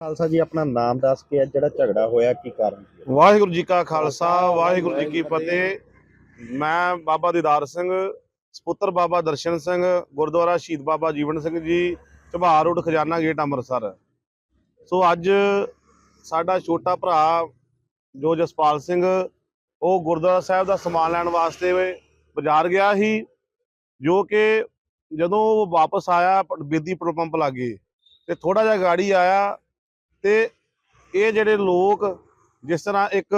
ਖਾਲਸਾ ਜੀ, ਆਪਣਾ ਨਾਮ ਦੱਸ ਕੇ ਜਿਹੜਾ ਝਗੜਾ ਹੋਇਆ, ਕੀ ਕਾਰਨ ਵਾਹਿਗੁਰੂ ਜੀ ਕਾ ਖਾਲਸਾ, ਵਾਹਿਗੁਰੂ ਜੀ ਕੀ ਫਤਿਹ। ਮੈਂ ਬਾਬਾ ਦੀਦਾਰ ਸਿੰਘ, ਸਪੁੱਤਰ ਬਾਬਾ ਦਰਸ਼ਨ ਸਿੰਘ, ਗੁਰਦੁਆਰਾ ਸ਼ਹੀਦ Baba Jeevan Singh ji, Jhabar road, Khazana gate Amritsar. So ਅੱਜ ਸਾਡਾ ਛੋਟਾ ਭਰਾ ਜੋ ਜਸਪਾਲ ਸਿੰਘ, ਉਹ ਗੁਰਦੁਆਰਾ ਸਾਹਿਬ ਦਾ ਸਮਾਨ ਲੈਣ ਵਾਸਤੇ ਬਾਜ਼ਾਰ ਗਿਆ ਸੀ, ਜੋ ਕਿ ਜਦੋਂ ਉਹ ਵਾਪਸ ਆਇਆ, ਬੇਦੀ ਪੈਟਰੋਲ ਪੰਪ ਲਾਗੇ, ਤੇ ਥੋੜਾ ਜਿਹਾ ਗਾੜੀ ਆਇਆ ਤੇ ਇਹ ਜਿਹੜੇ ਲੋਕ ਜਿਸ ਤਰ੍ਹਾਂ ਇੱਕ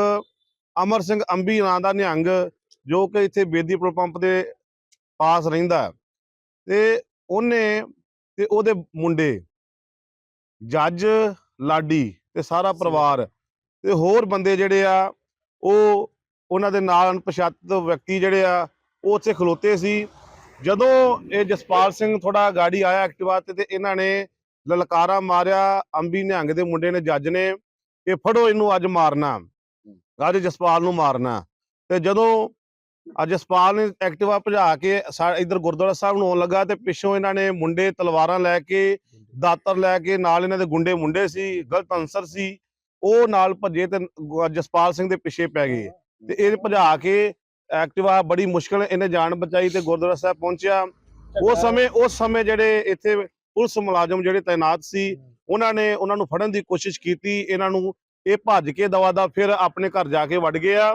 ਅਮਰ ਸਿੰਘ ਅੰਬੀ ਨਾਂ ਦਾ ਨਿਹੰਗ ਜੋ ਕਿ ਇੱਥੇ ਬੇਦੀ ਪੈਟਰੋਲ ਪੰਪ ਦੇ ਪਾਸ ਰਹਿੰਦਾ ਤੇ ਉਹਨੇ ਤੇ ਉਹਦੇ ਮੁੰਡੇ ਜੱਜ ਲਾਡੀ ਤੇ ਸਾਰਾ ਪਰਿਵਾਰ ਤੇ ਹੋਰ ਬੰਦੇ ਜਿਹੜੇ ਆ ਉਹ ਉਹਨਾਂ ਦੇ ਨਾਲ ਅਣਪਛਾਤਿਤ ਵਿਅਕਤੀ ਜਿਹੜੇ ਆ ਉਹ ਉੱਥੇ ਖਲੋਤੇ ਸੀ। ਜਦੋਂ ਇਹ ਜਸਪਾਲ ਸਿੰਘ ਥੋੜਾ ਗਾੜੀ ਆਇਆ ਐਕਟਿਵਾ ਤੇ ਤੇ ਇਹਨਾਂ ਨੇ ਲਲਕਾਰਾ ਮਾਰਿਆ, ਅੰਬੀ ਨਿਹੰਗ ਦੇ ਮੁੰਡੇ ਨੇ ਜੱਜ ਨੇ, ਕਿ ਫੜੋ ਇਹਨੂੰ ਅੱਜ ਮਾਰਨਾ, ਅੱਜ ਜਸਪਾਲ ਨੂੰ ਮਾਰਨਾ। ਤੇ ਜਦੋਂ ਅੱਜ ਜਸਪਾਲ ਨੇ ਐਕਟਿਵਾ ਭਜਾ ਕੇ ਸਾ- ਗੁਰਦੁਆਰਾ ਸਾਹਿਬ ਨੂੰ ਆਉਣ ਲੱਗਾ ਤੇ ਪਿੱਛੋਂ ਇਹਨਾਂ ਨੇ ਮੁੰਡੇ ਤਲਵਾਰਾਂ ਲੈ ਕੇ, ਦਾਤਰ ਲੈ ਕੇ, ਨਾਲ ਇਹਨਾਂ ਦੇ ਗੁੰਡੇ ਮੁੰਡੇ ਸੀ, ਗਲਤ ਅਨਸਰ ਸੀ, ਉਹ ਨਾਲ ਭੱਜੇ ਤੇ ਜਸਪਾਲ ਸਿੰਘ ਦੇ ਪਿੱਛੇ ਪੈ ਗਏ। ਤੇ ਇਹ ਭਜਾ ਕੇ ਐਕਟਿਵਾ ਬੜੀ ਮੁਸ਼ਕਲ ਇਹਨੇ ਜਾਨ ਬਚਾਈ ਤੇ ਗੁਰਦੁਆਰਾ ਸਾਹਿਬ ਪਹੁੰਚਿਆ। ਉਸ ਸਮੇਂ ਉਸ ਸਮੇਂ ਜਿਹੜੇ ਇੱਥੇ ਪੁਲਿਸ ਮੁਲਾਜ਼ਮ ਜਿਹੜੇ ਤਾਇਨਾਤ ਸੀ ਉਹਨਾਂ ਨੇ ਉਹਨਾਂ ਨੂੰ ਫੜਨ ਦੀ ਕੋਸ਼ਿਸ਼ ਕੀਤੀ ਇਹਨਾਂ ਨੂੰ ਇਹ ਭੱਜ ਕੇ ਦਵਾ ਦਾ ਫਿਰ ਆਪਣੇ ਘਰ ਜਾ ਕੇ ਵੜ ਗਏ ਆ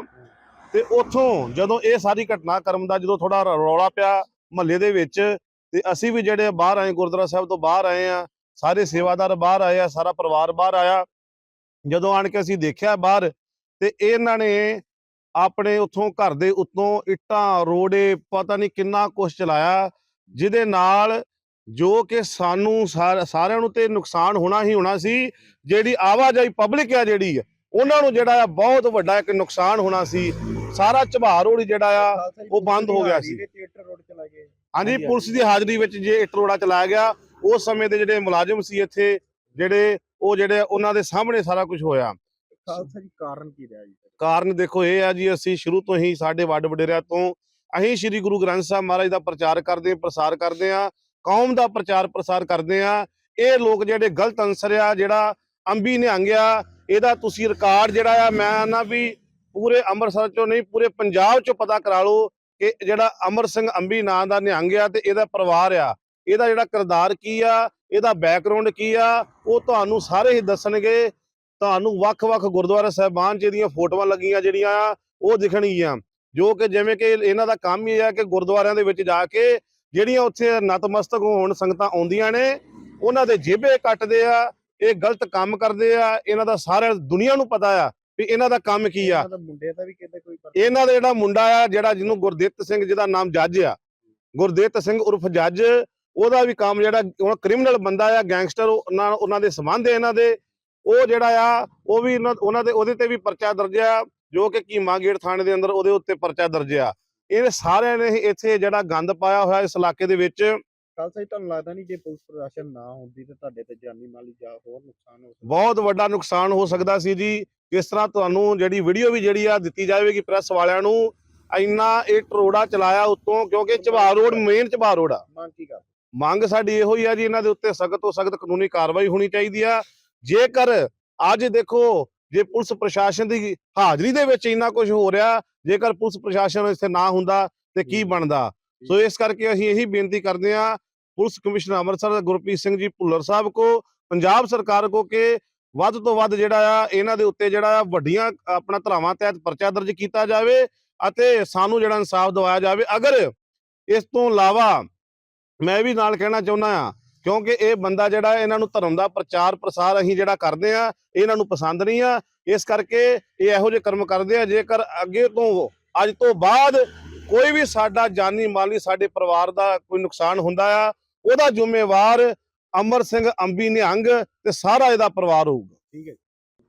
ਤੇ ਉੱਥੋਂ ਜਦੋਂ ਇਹ ਸਾਰੀ ਘਟਨਾ ਕਰਮ ਦਾ ਜਦੋਂ ਥੋੜਾ ਰੌਲਾ ਪਿਆ ਮਹੱਲੇ ਦੇ ਵਿੱਚ ਤੇ ਅਸੀਂ ਵੀ ਜਿਹੜੇ ਬਾਹਰ ਆਏ ਗੁਰਦੁਆਰਾ ਸਾਹਿਬ ਤੋਂ ਬਾਹਰ ਆਏ ਆ ਸਾਰੇ ਸੇਵਾਦਾਰ ਬਾਹਰ ਆਏ ਆ ਸਾਰਾ ਪਰਿਵਾਰ ਬਾਹਰ ਆਇਆ। ਜਦੋਂ ਆਣ ਕੇ ਅਸੀਂ ਦੇਖਿਆ ਬਾਹਰ ਤੇ ਇਹਨਾਂ ਨੇ ਆਪਣੇ ਉੱਥੋਂ ਘਰ ਦੇ ਉੱਤੋਂ ਇੱਟਾਂ ਰੋੜੇ ਪਤਾ ਨਹੀਂ ਕਿੰਨਾ ਕੁਛ ਚਲਾਇਆ ਜਿਹਦੇ ਨਾਲ ਜੋ ਕਿ ਸਾਨੂੰ ਸਾਰ- ਸਾਰਿਆਂ ਨੂੰ ਤੇ ਨੁਕਸਾਨ ਹੋਣਾ ਹੀ ਹੋਣਾ ਸੀ ਜਿਹੜੀ ਆਵਾਜਾਈ ਪਬਲਿਕ ਆ ਜਿਹੜੀ ਆ, ਉਹਨਾਂ ਨੂੰ ਜਿਹੜਾ ਆ ਬਹੁਤ ਵੱਡਾ ਇੱਕ ਨੁਕਸਾਨ ਹੋਣਾ ਸੀ। ਸਾਰਾ ਝਬਾਰ ਰੋਡ ਜਿਹੜਾ ਆ ਉਹ ਬੰਦ ਹੋ ਗਿਆ ਸੀ। ਹਾਂਜੀ ਪੁਲਿਸ ਦੀ ਹਾਜ਼ਰੀ ਵਿੱਚ ਜੇ ਇੱਟ ਰੋੜਾ ਚਲਾਇਆ ਗਿਆ ਉਸ ਸਮੇਂ ਦੇ ਜਿਹੜੇ ਮੁਲਾਜ਼ਮ ਸੀ ਇੱਥੇ ਜਿਹੜੇ ਉਹ ਜਿਹੜੇ ਉਹਨਾਂ ਦੇ ਸਾਹਮਣੇ ਸਾਰਾ ਕੁਝ ਹੋਇਆ। ਖਾਲਸਾ ਜੀ ਕਾਰਨ ਕੀ ਰਿਹਾ ਜੀ? ਕਾਰਨ ਦੇਖੋ ਇਹ ਆ ਜੀ ਅਸੀਂ ਸ਼ੁਰੂ ਤੋਂ ਹੀ ਸਾਡੇ ਵੱਡ ਵਡੇਰਿਆਂ ਤੋਂ ਅਸੀਂ ਸ੍ਰੀ ਗੁਰੂ ਗ੍ਰੰਥ ਸਾਹਿਬ ਮਹਾਰਾਜ ਦਾ ਪ੍ਰਚਾਰ ਕਰਦੇ ਪ੍ਰਸਾਰ ਕਰਦੇ ਆ ਕੌਮ ਦਾ ਪ੍ਰਚਾਰ ਪ੍ਰਸਾਰ ਕਰਦੇ ਆ। ਇਹ ਲੋਕ ਜਿਹੜੇ ਗਲਤ ਅਨਸਰ ਆ, ਜਿਹੜਾ ਅੰਬੀ ਨਿਹੰਗ ਆ, ਇਹਦਾ ਤੁਸੀਂ ਰਿਕਾਰਡ ਜਿਹੜਾ ਆ, ਮੈਂ ਨਾ ਵੀ ਪੂਰੇ ਅੰਮ੍ਰਿਤਸਰ ਚੋਂ ਨਹੀਂ, ਪੂਰੇ ਪੰਜਾਬ ਚੋਂ ਪਤਾ ਕਰਾ ਲਓ ਕਿ ਜਿਹੜਾ ਅਮਰ ਸਿੰਘ ਅੰਬੀ ਨਾਂ ਦਾ ਨਿਹੰਗ ਆ ਤੇ ਇਹਦਾ ਪਰਿਵਾਰ ਆ। ਇਹਦਾ ਜਿਹੜਾ ਕਿਰਦਾਰ ਕੀ ਆ, ਇਹਦਾ ਬੈਕਗ੍ਰਾਉਂਡ ਕੀ ਆ, ਉਹ ਤੁਹਾਨੂੰ ਸਾਰੇ ਹੀ ਦੱਸਣਗੇ। ਤੁਹਾਨੂੰ ਵੱਖ-ਵੱਖ ਗੁਰਦੁਆਰਾ ਸਾਹਿਬਾਨ ਚ ਇਹਦੀਆਂ ਫੋਟੋਆਂ ਲੱਗੀਆਂ ਜਿਹੜੀਆਂ ਆ, ਉਹ ਦਿਖਣਗੀਆਂ। ਜੋ ਕਿ ਜਿਵੇਂ ਕਿ ਇਹਨਾਂ ਦਾ ਕੰਮ ਹੀ ਆ ਕਿ ਗੁਰਦੁਆਰਿਆਂ ਦੇ ਵਿੱਚ ਜਾ ਕੇ ਜਿਹੜੀਆਂ ਉੱਥੇ ਨਤਮਸਤਕ ਹੋਣ ਸੰਗਤਾਂ ਆਉਂਦੀਆਂ ਨੇ ਉਹਨਾਂ ਦੇ ਜੇਬੇ ਕੱਟਦੇ ਆ ਇਹ ਗਲਤ ਕੰਮ ਕਰਦੇ ਆ ਇਹਨਾਂ ਦਾ ਸਾਰੇ ਦੁਨੀਆ ਨੂੰ ਪਤਾ ਆ ਵੀ ਇਹਨਾਂ ਦਾ ਕੰਮ ਕੀ ਆ। ਇਹਨਾਂ ਦਾ ਜਿਹੜਾ ਮੁੰਡਾ ਆ ਜਿਹੜਾ ਜਿਹਨੂੰ ਗੁਰਦਿੱਤ ਸਿੰਘ ਜਿਹਦਾ ਨਾਮ ਜੱਜ ਆ ਗੁਰਦਿੱਤ ਸਿੰਘ ਉਰਫ ਜੱਜ ਉਹਦਾ ਵੀ ਕੰਮ ਜਿਹੜਾ ਉਹ ਕ੍ਰਿਮੀਨਲ ਬੰਦਾ ਆ ਗੈਂਗਸਟਰ ਉਹਨਾਂ ਉਹਨਾਂ ਦੇ ਸੰਬੰਧ ਆ ਇਹਨਾਂ ਦੇ ਉਹ ਜਿਹੜਾ ਆ ਉਹ ਵੀ ਉਹਨਾਂ ਦੇ ਉਹਦੇ ਤੇ ਵੀ ਪਰਚਾ ਦਰਜ ਆ ਜੋ ਕਿ ਕੀਮਾ ਗੇਟ ਥਾਣੇ ਦੇ ਅੰਦਰ ਉਹਦੇ ਉੱਤੇ ਪਰਚਾ ਦਰਜ ਆ। ਇਹ ਸਾਰਿਆਂ ਨੇ ਇੱਥੇ ਜਿਹੜਾ ਗੰਦ ਪਾਇਆ ਹੋਇਆ ਇਸ ਇਲਾਕੇ ਦੇ ਵਿੱਚ। ਖਾਲਸਾ ਜੀ ਤੁਹਾਨੂੰ ਲੱਗਦਾ ਨਹੀਂ ਜੇ ਪੁਲਿਸ ਪ੍ਰਸ਼ਾਸਨ ਨਾ ਹੁੰਦੀ ਤੇ ਤੁਹਾਡੇ ਤੇ ਜਾਨੀ ਮਾਲੀ ਜਾਂ ਹੋਰ ਨੁਕਸਾਨ ਹੋ ਸਕਦਾ। ਬਹੁਤ ਵੱਡਾ ਨੁਕਸਾਨ ਹੋ ਸਕਦਾ ਸੀ ਜੀ। ਕਿਸ ਤਰ੍ਹਾਂ ਤੁਹਾਨੂੰ ਜਿਹੜੀ ਵੀਡੀਓ ਵੀ ਜਿਹੜੀ ਆ ਦਿੱਤੀ ਜਾਵੇਗੀ ਪ੍ਰੈਸ ਵਾਲਿਆਂ ਨੂੰ ਇੰਨਾ ਇਹ ਟਰੋੜਾ ਚਲਾਇਆ ਉੱਤੋਂ ਕਿਉਂਕਿ Jhabar road main Jhabar road ਆ। ਮੰਗ ਕੀ ਕਰ ਮੰਗ ਸਾਡੀ ਇਹੋ ਹੀ ਆ ਜੀ ਇਹਨਾਂ ਦੇ ਉੱਤੇ ਸਖਤ ਤੋਂ ਸਖਤ ਕਾਨੂੰਨੀ ਕਾਰਵਾਈ ਹੋਣੀ ਚਾਹੀਦੀ ਆ। ਜੇਕਰ ਅੱਜ ਦੇਖੋ ਜੇ ਪੁਲਿਸ ਪ੍ਰਸ਼ਾਸਨ ਦੀ ਹਾਜ਼ਰੀ ਦੇ ਵਿੱਚ ਇੰਨਾ ਕੁਝ ਹੋ ਰਿਹਾ ਜੇਕਰ ਪੁਲਿਸ ਪ੍ਰਸ਼ਾਸਨ ਇੱਥੇ ਨਾ ਹੁੰਦਾ ਤੇ ਕੀ। ਬਣਦਾ? ਸੋ ਇਸ ਕਰਕੇ ਅਸੀਂ ਇਹੀ ਬੇਨਤੀ ਕਰਦੇ ਆ ਪੁਲਿਸ ਕਮਿਸ਼ਨਰ ਅੰਮ੍ਰਿਤਸਰ ਗੁਰਪ੍ਰੀਤ ਸਿੰਘ ਜੀ ਭੁੱਲਰ ਸਾਹਿਬ ਕੋ ਪੰਜਾਬ ਸਰਕਾਰ ਕੋ ਕਿ ਵੱਧ ਤੋਂ ਵੱਧ ਜਿਹੜਾ ਆ ਇਹਨਾਂ ਦੇ ਉੱਤੇ ਜਿਹੜਾ ਆ ਵੱਡੀਆਂ ਆਪਣਾ ਧਰਾਵਾਂ ਤਹਿਤ ਪਰਚਾ ਦਰਜ ਕੀਤਾ ਜਾਵੇ ਅਤੇ ਸਾਨੂੰ ਜਿਹੜਾ ਇਨਸਾਫ ਦਿਵਾਇਆ ਜਾਵੇ। ਅਗਰ ਇਸ ਤੋਂ ਇਲਾਵਾ ਮੈਂ ਵੀ ਨਾਲ ਕਹਿਣਾ ਚਾਹੁੰਦਾ ਆ ਕਿਉਂਕਿ ਇਹ ਬੰਦਾ ਜਿਹੜਾ ਇਹਨਾਂ ਨੂੰ ਧਰਮ ਦਾ ਪ੍ਰਚਾਰ ਪ੍ਰਸਾਰ ਅਸੀਂ ਜਿਹੜਾ ਕਰਦੇ ਆ ਇਹਨਾਂ ਨੂੰ ਪਸੰਦ ਨਹੀਂ ਆ। ਇਸ ਕਰਕੇ ਇਹ ਇਹੋ ਜਿਹੇ ਕਰਮ ਕਰਦੇ ਆ ਜੇਕਰ ਅੱਗੇ ਤੋਂ ਅੱਜ ਤੋਂ ਬਾਅਦ ਕੋਈ ਵੀ ਸਾਡਾ ਜਾਨੀ ਮਾਲੀ ਸਾਡੇ ਪਰਿਵਾਰ ਦਾ ਕੋਈ ਨੁਕਸਾਨ ਹੁੰਦਾ ਆ ਉਹਦਾ ਜ਼ਿੰਮੇਵਾਰ ਅਮਰ ਸਿੰਘ ਅੰਬੀ ਨਿਹੰਗ ਤੇ ਸਾਰਾ ਇਹਦਾ ਪਰਿਵਾਰ ਹੋਊਗਾ। ਠੀਕ ਹੈ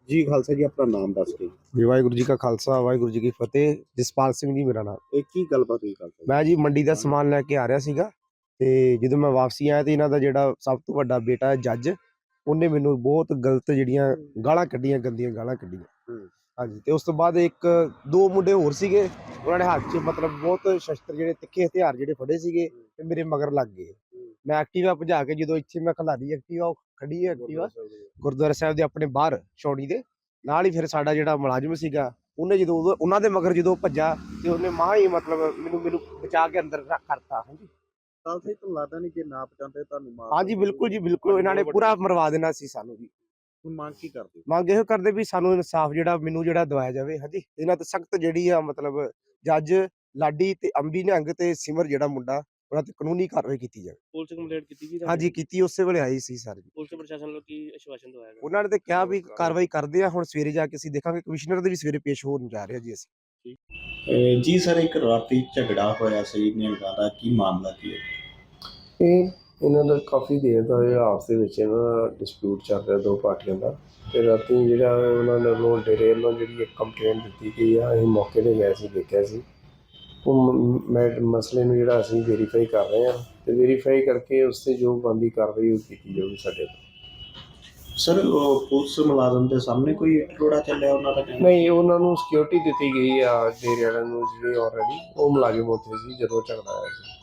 ਜੀ। ਖਾਲਸਾ ਜੀ ਆਪਣਾ ਨਾਮ ਦੱਸ ਕੇ ਜੀ ਵਾਹਿਗੁਰੂ ਜੀ ਕਾ ਖਾਲਸਾ ਵਾਹਿਗੁਰੂ ਜੀ ਕੀ ਫਤਿਹ। ਜਸਪਾਲ ਸਿੰਘ ਜੀ ਮੇਰਾ ਨਾਮ। ਇਹ ਕੀ ਗੱਲਬਾਤ ਹੋਈ ਖਾਲਸਾ ਮੈਂ ਜੀ ਮੰਡੀ ਦਾ ਸਮਾਨ ਲੈ ਕੇ ਆ ਰਿਹਾ ਸੀਗਾ। ਤੇ ਜਦੋਂ ਮੈਂ ਵਾਪਸੀ ਆਇਆ ਤੇ ਇਹਨਾਂ ਦਾ ਜਿਹੜਾ ਸਭ ਤੋਂ ਵੱਡਾ ਬੇਟਾ ਹੈ ਜੱਜ ਉਹਨੇ ਮੈਨੂੰ ਬਹੁਤ ਗਲਤ ਜਿਹੜੀਆਂ ਗਾਲਾਂ ਕੱਢੀਆਂ ਗੰਦੀਆਂ ਗਾਲਾਂ ਕੱਢੀਆਂ। ਹਾਂਜੀ ਤੇ ਉਸ ਤੋਂ ਬਾਅਦ ਇੱਕ ਦੋ ਮੁੰਡੇ ਹੋਰ ਸੀਗੇ ਉਹਨਾਂ ਨੇ ਹੱਥ 'ਚ ਮਤਲਬ ਬਹੁਤ ਸ਼ਸਤਰ ਜਿਹੜੇ ਤਿੱਖੇ ਹਥਿਆਰ ਜਿਹੜੇ ਫੜੇ ਸੀਗੇ ਤੇ ਮੇਰੇ ਮਗਰ ਲੱਗ ਗਏ। ਮੈਂ ਐਕਟਿਵਾ ਭਜਾ ਕੇ ਜਦੋਂ ਇੱਥੇ ਮੈਂ ਖਲਾਰੀ ਐਕਟਿਵਾ ਉਹ ਖੜੀ ਹੈ ਐਕਟਿਵਾ ਗੁਰਦੁਆਰਾ ਸਾਹਿਬ ਦੇ। ਆਪਣੇ ਬਾਹਰ ਛਾਉਣੀ ਦੇ। ਨਾਲ ਹੀ ਫਿਰ ਸਾਡਾ ਜਿਹੜਾ ਮੁਲਾਜ਼ਮ ਸੀਗਾ ਉਹਨੇ ਜਦੋਂ ਉਹਨਾਂ ਦੇ ਮਗਰ ਜਦੋਂ ਭੱਜਾ ਤੇ ਉਹਨੇ ਮਾਂ ਹੀ ਮਤਲਬ ਮੈਨੂੰ ਮੈਨੂੰ ਬਚਾ ਕੇ ਅੰਦਰ ਰੱਖ- ਕਰਤਾ ਹਾਂਜੀ। ਤਾਂ ਸਹੀ ਤੁਹਾਨੂੰ ਲੱਗਦਾ ਨਹੀਂ ਜੇ ਨਾ ਪਹੁੰਚਾਉਂਦੇ ਤੁਹਾਨੂੰ ਮਾਰ ਹਾਂਜੀ ਬਿਲਕੁਲ ਜੀ ਬਿਲਕੁਲ। ਇਹਨਾਂ ਨੇ ਪੂਰਾ ਮਰਵਾ ਦੇਣਾ ਸੀ ਸਾਨੂੰ ਜੀ ਹੁਣ ਮੰਗ ਕੀ ਕਰਦੇ ਮੰਗ ਇਹੋ ਕਰਦੇ ਵੀ ਸਾਨੂੰ ਇਨਸਾਫ ਜਿਹੜਾ ਮੈਨੂੰ ਜਿਹੜਾ ਦਵਾਇਆ ਜਾਵੇ ਹਾਂਜੀ? ਇਹਨਾਂ ਤੇ ਸਖਤ ਜਿਹੜੀ ਆ ਮਤਲਬ ਜੱਜ ਲਾਡੀ ਤੇ ਅੰਬੀ ਨਿਹੰਗ ਤੇ ਸਿਮਰ ਜਿਹੜਾ ਮੁੰਡਾ ਉਹਨਾਂ ਤੇ ਕਾਨੂੰਨੀ ਕਾਰਵਾਈ ਕੀਤੀ ਜਾਵੇ। ਪੁਲਿਸ ਕੰਪਲੇਂਟ ਕੀਤੀ ਗਈ ਹਾਂਜੀ ਕੀਤੀ ਉਸੇ ਵੇਲੇ ਆਈ ਸੀ ਸਰ ਜੀ। ਪੁਲਿਸ ਪ੍ਰਸ਼ਾਸਨ ਵੱਲੋਂ ਕੀ ਆਸ਼ਵਾਸਨ ਦਵਾਇਆ ਗਿਆ? ਉਹਨਾਂ ਨੇ ਤੇ ਕਿਹਾ ਵੀ ਕਾਰਵਾਈ ਕਰਦੇ ਆ ਹੁਣ ਸਵੇਰੇ ਜਾ ਕੇ ਅਸੀਂ ਦੇਖਾਂਗੇ ਕਮਿਸ਼ਨਰ ਦੇ ਵੀ ਸਵੇਰੇ ਪੇਸ਼ ਹੋਣ ਜਾ ਰਹੇ ਆ ਜੀ ਅਸੀਂ। ਜੀ। ਸਰ ਇੱਕ ਰਾਤੀ ਝਗੜਾ ਹੋਇਆ ਸੀ ਨਿਹੰਗਾਂ ਦਾ ਕੀ ਮਾਮਲਾ ਕੀ ਹੈ? ਇਹ ਇਹਨਾਂ ਦਾ ਕਾਫੀ ਦੇਰ ਦਾ ਇਹ ਆਪਸ ਦੇ ਵਿੱਚ ਇਹਨਾਂ ਦਾ ਡਿਸਪਿਊਟ ਚੱਲ ਰਿਹਾ ਦੋ ਪਾਰਟੀਆਂ ਦਾ। ਤੇ ਰਾਤੀ ਜਿਹੜਾ ਉਹਨਾਂ ਨੇ ਵੱਲੋਂ ਡੇਰੇ ਵੱਲੋਂ ਜਿਹੜੀ ਇੱਕ ਕੰਪਲੇਂਟ ਦਿੱਤੀ ਗਈ ਆ ਅਸੀਂ ਮੌਕੇ ਤੇ ਗਏ ਸੀ ਦੇਖਿਆ ਸੀ। ਉਹ ਮ- ਮੈਂ ਮਸਲੇ ਨੂੰ ਜਿਹੜਾ ਅਸੀਂ ਵੈਰੀਫਾਈ ਕਰ ਰਹੇ ਹਾਂ ਤੇ ਵੈਰੀਫਾਈ ਕਰਕੇ ਉਸ ਤੇ ਜੋ ਬੰਦੀ ਕਾਰਵਾਈ ਉਹ ਕੀਤੀ ਜਾਊਗੀ ਸਾਡੇ ਤੋਂ। ਸਰ, ਉਹ ਪੁਲਿਸ ਮੁਲਾਜ਼ਮ ਦੇ ਸਾਹਮਣੇ ਕੋਈ ਟੋੜਾ ਚੱਲਿਆ ਉਹਨਾਂ ਦਾ ਕਹਿਣਾ? ਨਹੀਂ, ਉਹਨਾਂ ਨੂੰ ਸਿਕਿਉਰਿਟੀ ਦਿੱਤੀ ਗਈ ਆ, ਡੇਰੇ ਵਾਲਿਆਂ ਨੂੰ ਜਿਹੜੇ ਆਲਰੇਡੀ ਉਹ ਮੁਲਾਜ਼ਮ ਉੱਥੇ ਸੀ ਜਦੋਂ ਝਗੜਾ ਹੋਇਆ ਸੀ।